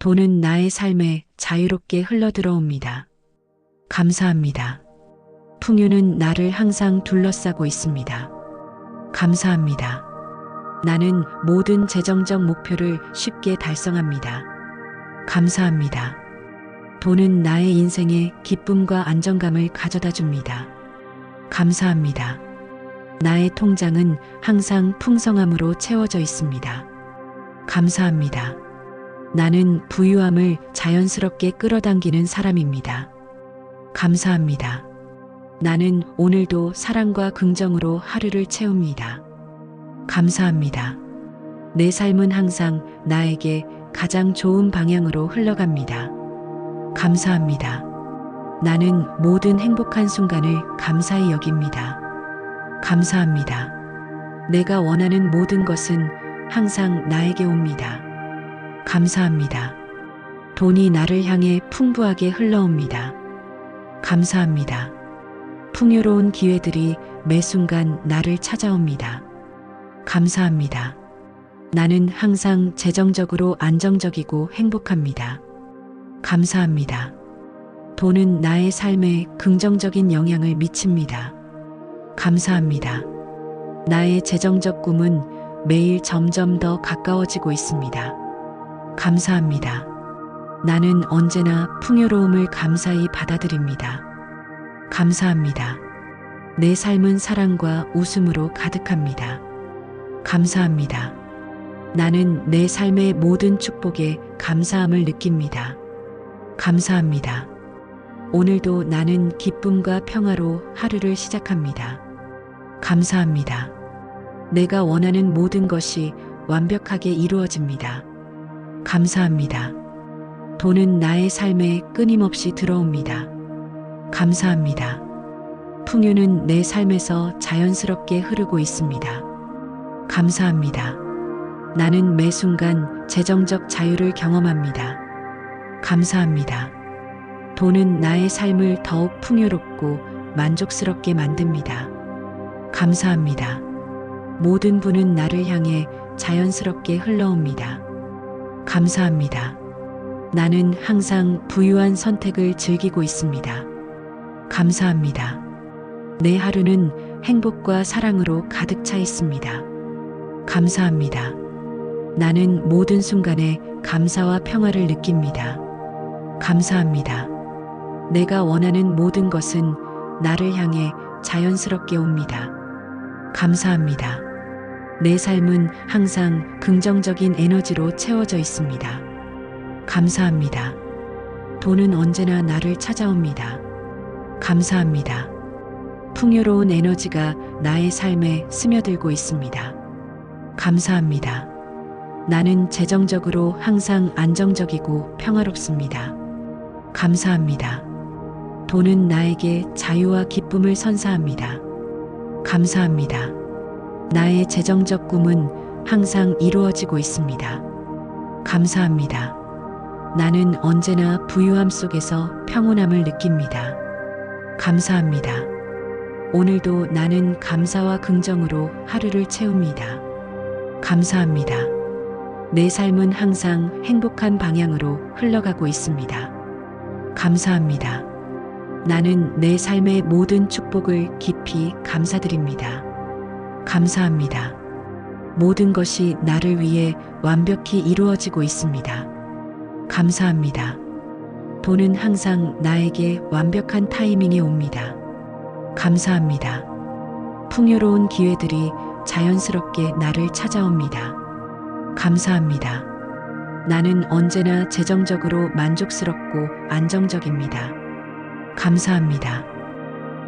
돈은 나의 삶에 자유롭게 흘러들어옵니다. 감사합니다. 풍요는 나를 항상 둘러싸고 있습니다. 감사합니다. 나는 모든 재정적 목표를 쉽게 달성합니다. 감사합니다. 돈은 나의 인생에 기쁨과 안정감을 가져다 줍니다. 감사합니다. 나의 통장은 항상 풍성함으로 채워져 있습니다. 감사합니다. 나는 부유함을 자연스럽게 끌어당기는 사람입니다. 감사합니다. 나는 오늘도 사랑과 긍정으로 하루를 채웁니다. 감사합니다. 내 삶은 항상 나에게 가장 좋은 방향으로 흘러갑니다. 감사합니다. 나는 모든 행복한 순간을 감사히 여깁니다. 감사합니다. 내가 원하는 모든 것은 항상 나에게 옵니다. 감사합니다. 돈이 나를 향해 풍부하게 흘러옵니다. 감사합니다. 풍요로운 기회들이 매 순간 나를 찾아옵니다. 감사합니다. 나는 항상 재정적으로 안정적이고 행복합니다. 감사합니다. 돈은 나의 삶에 긍정적인 영향을 미칩니다. 감사합니다. 나의 재정적 꿈은 매일 점점 더 가까워지고 있습니다. 감사합니다. 나는 언제나 풍요로움을 감사히 받아들입니다. 감사합니다. 내 삶은 사랑과 웃음으로 가득합니다. 감사합니다. 나는 내 삶의 모든 축복에 감사함을 느낍니다. 감사합니다. 오늘도 나는 기쁨과 평화로 하루를 시작합니다. 감사합니다. 내가 원하는 모든 것이 완벽하게 이루어집니다. 감사합니다. 돈은 나의 삶에 끊임없이 들어옵니다. 감사합니다. 풍요는 내 삶에서 자연스럽게 흐르고 있습니다. 감사합니다. 나는 매 순간 재정적 자유를 경험합니다. 감사합니다. 돈은 나의 삶을 더욱 풍요롭고 만족스럽게 만듭니다. 감사합니다. 모든 분은 나를 향해 자연스럽게 흘러옵니다. 감사합니다. 나는 항상 부유한 선택을 즐기고 있습니다. 감사합니다. 내 하루는 행복과 사랑으로 가득 차 있습니다. 감사합니다. 나는 모든 순간에 감사와 평화를 느낍니다. 감사합니다. 내가 원하는 모든 것은 나를 향해 자연스럽게 옵니다. 감사합니다. 내 삶은 항상 긍정적인 에너지로 채워져 있습니다. 감사합니다. 돈은 언제나 나를 찾아옵니다. 감사합니다. 풍요로운 에너지가 나의 삶에 스며들고 있습니다. 감사합니다. 나는 재정적으로 항상 안정적이고 평화롭습니다. 감사합니다. 돈은 나에게 자유와 기쁨을 선사합니다. 감사합니다. 나의 재정적 꿈은 항상 이루어지고 있습니다. 감사합니다. 나는 언제나 부유함 속에서 평온함을 느낍니다. 감사합니다. 오늘도 나는 감사와 긍정으로 하루를 채웁니다. 감사합니다. 내 삶은 항상 행복한 방향으로 흘러가고 있습니다. 감사합니다. 나는 내 삶의 모든 축복을 깊이 감사드립니다. 감사합니다. 모든 것이 나를 위해 완벽히 이루어지고 있습니다. 감사합니다. 돈은 항상 나에게 완벽한 타이밍이 옵니다. 감사합니다. 풍요로운 기회들이 자연스럽게 나를 찾아옵니다. 감사합니다. 나는 언제나 재정적으로 만족스럽고 안정적입니다. 감사합니다.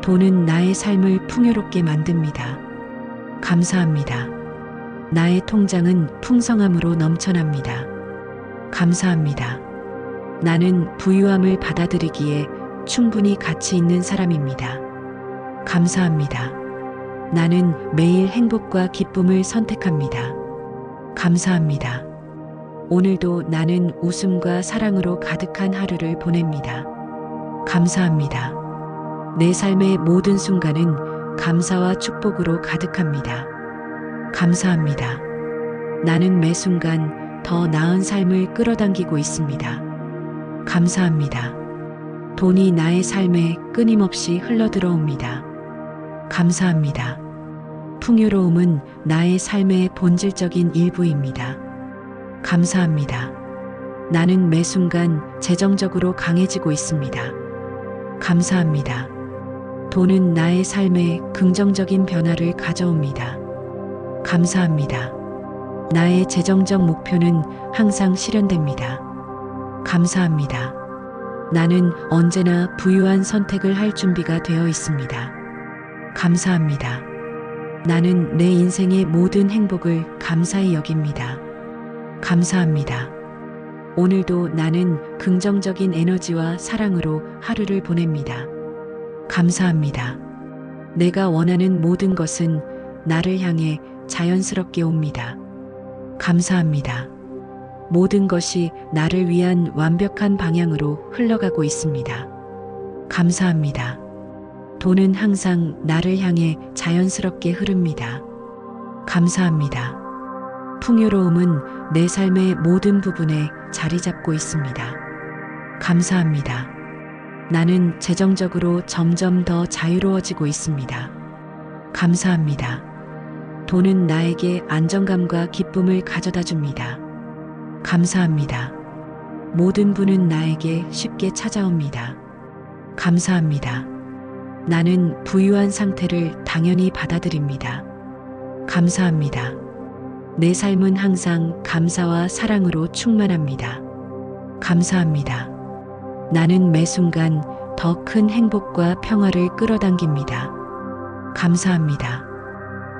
돈은 나의 삶을 풍요롭게 만듭니다. 감사합니다. 나의 통장은 풍성함으로 넘쳐납니다. 감사합니다. 나는 부유함을 받아들이기에 충분히 가치 있는 사람입니다. 감사합니다. 나는 매일 행복과 기쁨을 선택합니다. 감사합니다. 오늘도 나는 웃음과 사랑으로 가득한 하루를 보냅니다. 감사합니다. 내 삶의 모든 순간은 감사와 축복으로 가득합니다. 감사합니다. 나는 매 순간 더 나은 삶을 끌어당기고 있습니다. 감사합니다. 돈이 나의 삶에 끊임없이 흘러들어옵니다. 감사합니다. 풍요로움은 나의 삶의 본질적인 일부입니다. 감사합니다. 나는 매 순간 재정적으로 강해지고 있습니다. 감사합니다. 돈은 나의 삶에 긍정적인 변화를 가져옵니다. 감사합니다. 나의 재정적 목표는 항상 실현됩니다. 감사합니다. 나는 언제나 부유한 선택을 할 준비가 되어 있습니다. 감사합니다. 나는 내 인생의 모든 행복을 감사히 여깁니다. 감사합니다. 오늘도 나는 긍정적인 에너지와 사랑으로 하루를 보냅니다. 감사합니다. 내가 원하는 모든 것은 나를 향해 자연스럽게 옵니다. 감사합니다. 모든 것이 나를 위한 완벽한 방향으로 흘러가고 있습니다. 감사합니다. 돈은 항상 나를 향해 자연스럽게 흐릅니다. 감사합니다. 풍요로움은 내 삶의 모든 부분에 자리 잡고 있습니다. 감사합니다. 나는 재정적으로 점점 더 자유로워지고 있습니다. 감사합니다. 돈은 나에게 안정감과 기쁨을 가져다 줍니다. 감사합니다. 모든 분은 나에게 쉽게 찾아옵니다. 감사합니다. 나는 부유한 상태를 당연히 받아들입니다. 감사합니다. 내 삶은 항상 감사와 사랑으로 충만합니다. 감사합니다. 나는 매 순간 더 큰 행복과 평화를 끌어당깁니다. 감사합니다.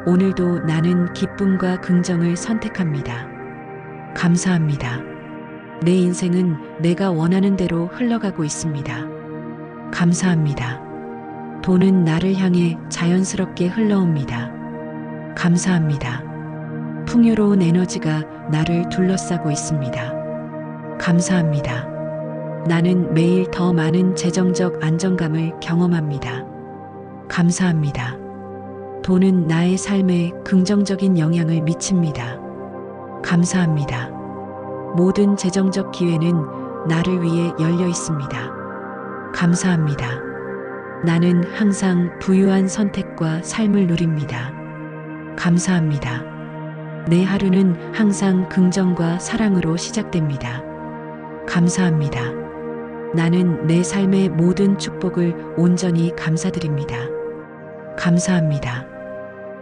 오늘도 나는 기쁨과 긍정을 선택합니다. 감사합니다. 내 인생은 내가 원하는 대로 흘러가고 있습니다. 감사합니다. 돈은 나를 향해 자연스럽게 흘러옵니다. 감사합니다. 풍요로운 에너지가 나를 둘러싸고 있습니다. 감사합니다. 나는 매일 더 많은 재정적 안정감을 경험합니다. 감사합니다. 돈은 나의 삶에 긍정적인 영향을 미칩니다. 감사합니다. 모든 재정적 기회는 나를 위해 열려 있습니다. 감사합니다. 나는 항상 부유한 선택과 삶을 누립니다. 감사합니다. 내 하루는 항상 긍정과 사랑으로 시작됩니다. 감사합니다. 나는 내 삶의 모든 축복을 온전히 감사드립니다. 감사합니다.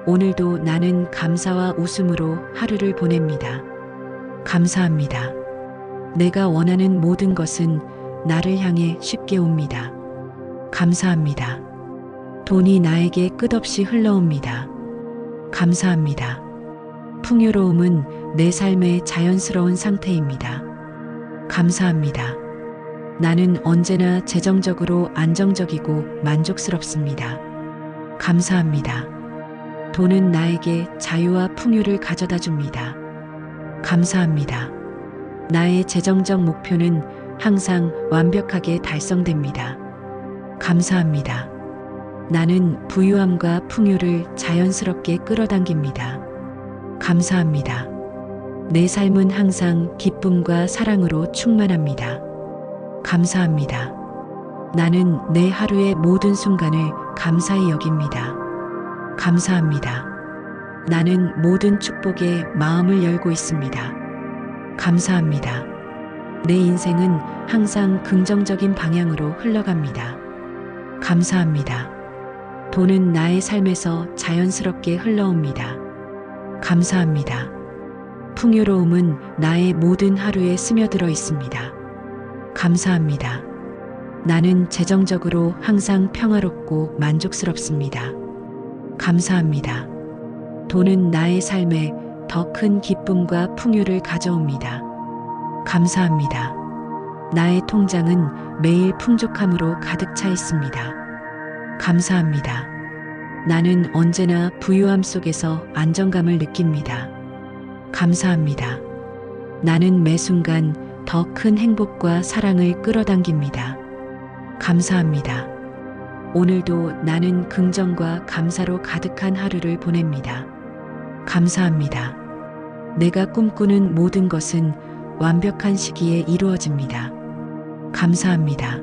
오늘도 나는 감사와 웃음으로 하루를 보냅니다. 감사합니다. 내가 원하는 모든 것은 나를 향해 쉽게 옵니다. 감사합니다. 돈이 나에게 끝없이 흘러옵니다. 감사합니다. 풍요로움은 내 삶의 자연스러운 상태입니다. 감사합니다. 나는 언제나 재정적으로 안정적이고 만족스럽습니다. 감사합니다. 돈은 나에게 자유와 풍요를 가져다 줍니다. 감사합니다. 나의 재정적 목표는 항상 완벽하게 달성됩니다. 감사합니다. 나는 부유함과 풍요를 자연스럽게 끌어당깁니다. 감사합니다. 내 삶은 항상 기쁨과 사랑으로 충만합니다. 감사합니다. 나는 내 하루의 모든 순간을 감사히 여깁니다. 감사합니다. 나는 모든 축복에 마음을 열고 있습니다. 감사합니다. 내 인생은 항상 긍정적인 방향으로 흘러갑니다. 감사합니다. 돈은 나의 삶에서 자연스럽게 흘러옵니다. 감사합니다. 풍요로움은 나의 모든 하루에 스며들어 있습니다. 감사합니다. 나는 재정적으로 항상 평화롭고 만족스럽습니다. 감사합니다. 돈은 나의 삶에 더 큰 기쁨과 풍요를 가져옵니다. 감사합니다. 나의 통장은 매일 풍족함으로 가득 차 있습니다. 감사합니다. 나는 언제나 부유함 속에서 안정감을 느낍니다. 감사합니다. 나는 매 순간 더 큰 행복과 사랑을 끌어당깁니다. 감사합니다. 오늘도 나는 긍정과 감사로 가득한 하루를 보냅니다. 감사합니다. 내가 꿈꾸는 모든 것은 완벽한 시기에 이루어집니다. 감사합니다.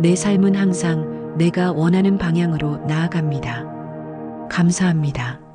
내 삶은 항상 내가 원하는 방향으로 나아갑니다. 감사합니다.